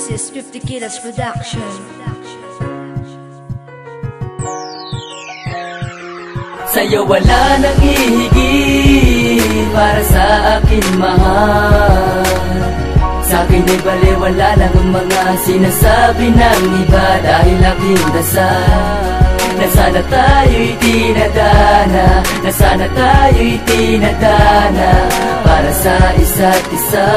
This is 50 Kilos Production. Sa'yo wala nang ihigit Para sa akin mahal. Sa akin ay bali wala lang ang mga sinasabi ng iba Dahil aking dasal. Na sana tayo'y tinadana Na sana tayo'y tinadana Para sa isa't isa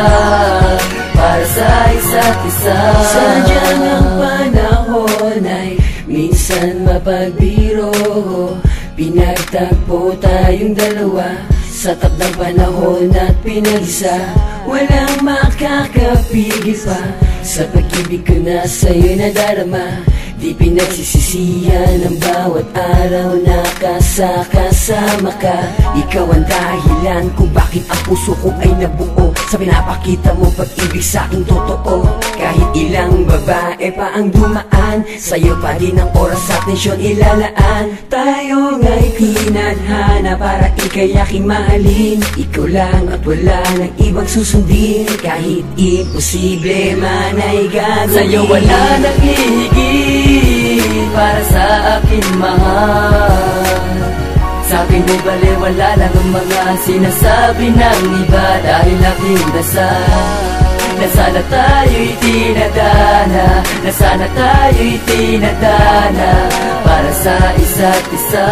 Sa isa't isa Sadyang ang panahon ay Minsan mapagbiro. Pinagtagpo tayong dalawa Sa takdang panahon at pinagisa. Walang makakapigil pa Sa pag-ibig ko na sa'yo nadarama Di pinagsisisihan ang bawat araw na kasakasama ka. Ikaw ang dahilan kung bakit ang puso ko ay nabuo. Sa pinapakita mo pag-ibig sa aking totoo Kahit ilang babae pa ang dumaan. Sa'yo pa din ang oras at tensyon ilalaan. Tayo nga'y tinadhana para ikay aking mahalin. Ikaw lang at wala ng ibang susundin. Kahit imposible man ay gagawin. Sa'yo wala nang hihigit para sa akin mahal. Sa akin ay bali wala lang ang mga sinasabi ng iba Dahil aking dasal Na sana tayo'y tinadana Na sana tayo'y tinadana Para sa isa't isa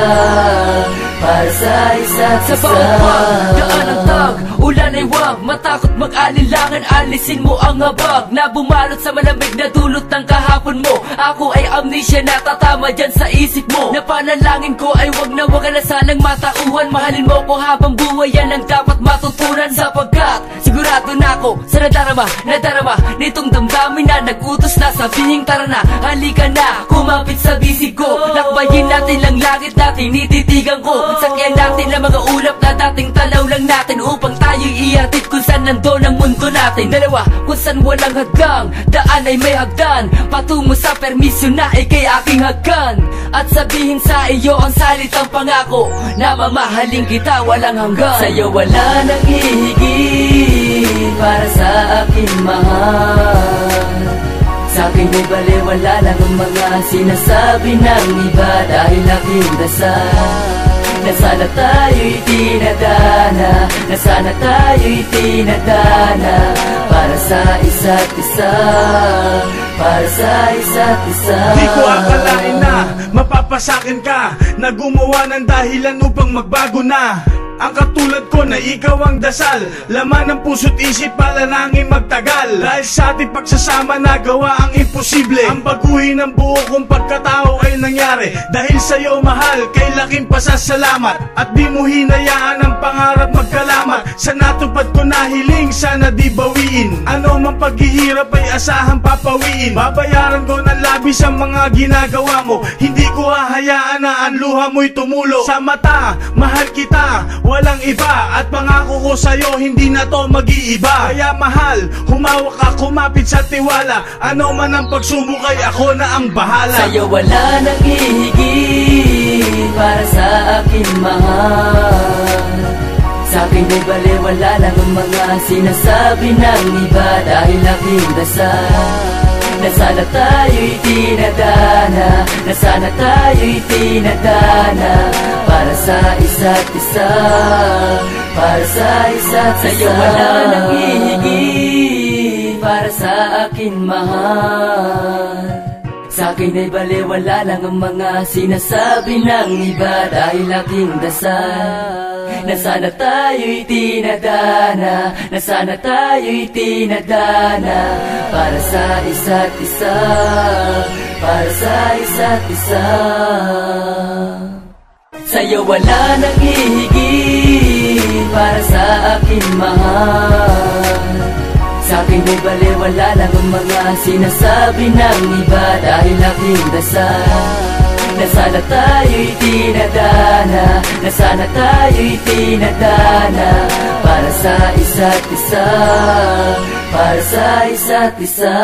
Para sa isa't isa Sa bawat daan ang tag Ulan ay wag. Matakot mag-alilangan Alisin mo ang habag Na bumalot sa malamig na dulot ng kahapon mo. Ako ay amnesia natatama dyan sa isip mo. Napanalangin ko ay wag na wag na sanang matauhan. Mahalin mo ko habang buhay yan ang dapat matutunan. Sapagkat sigurado na ako. Sa nadarama Nadarama nitong damdamin na Nagutos na sabihing tara na. Halika na kumapit sa bisig ko. Lakbayin natin lang langit natin Ititigan ko. Sakyan natin ang mga ulap na dating natin Upang tayo'y iatid kung saan nandun ang mundo natin. Dalawa kung saan walang haggang Daan ay may hagdan. Patungo sa permisyon na ikay aking hagkan At sabihin sa iyo ang salitang pangako Na mamahalin kita walang hanggan. Sa'yo wala nang hihigit Para sa akin mahal. Sa akin ay bali wala lang ang mga sinasabi ng iba Dahil aking dasal na sana tayo'y tinadana Na sana tayo'y tinadana Para sa isa't isa Para sa isa't isa. Di ko akalain na mapapasakin ka Na gumawa ng dahilan upang magbago na ang katulad ko na ikaw ang dasal. Laman ng puso't isip malanangin magtagal. Dahil sa ating pagsasama nagawa ang imposible. Ang baguhin ng buo kong pagkatao ay nangyari. Dahil sa'yo mahal kay laking pasasalamat. At di mo hinayaan ang Sa natupad ko na hiling sana di bawiin. Ano man paghihirap ay asahan papawiin. Babayaran ko ng labis ang mga ginagawa mo. Hindi ko hahayaan na ang luha mo'y tumulo. Sa mata, mahal kita, walang iba. At pangako ko sa'yo, hindi na to mag-iiba. Kaya mahal, humawak ka, kumapit sa tiwala. Ano man ang pagsubok ay ako na ang bahala. Sa'yo wala nang hihigit Para sa akin mahal Sa akin ay bali wala lang ang mga sinasabi ng iba. Dahil aking dasal na sana tayo'y tinadana Na sana tayo'y tinadana Para sa isa't isa. Para sa isa't isa. Sa'yo wala nang hihigit Para sa akin mahal. Sa akin ay bali wala lang ang mga sinasabi ng iba. Dahil aking dasal Na sana tayo'y tinadana Na sana tayo'y tinadana Para sa isa't isa. Para sa isa't isa. Sa'yo wala nang hihigit Para sa akin mahal. Sa akin ay bali wala lang ang mga sinasabi ng iba. Dahil aking dasal Na sana tayo'y tinadana Na sana tayo'y tinadana Para sa isa't isa Para sa isa't isa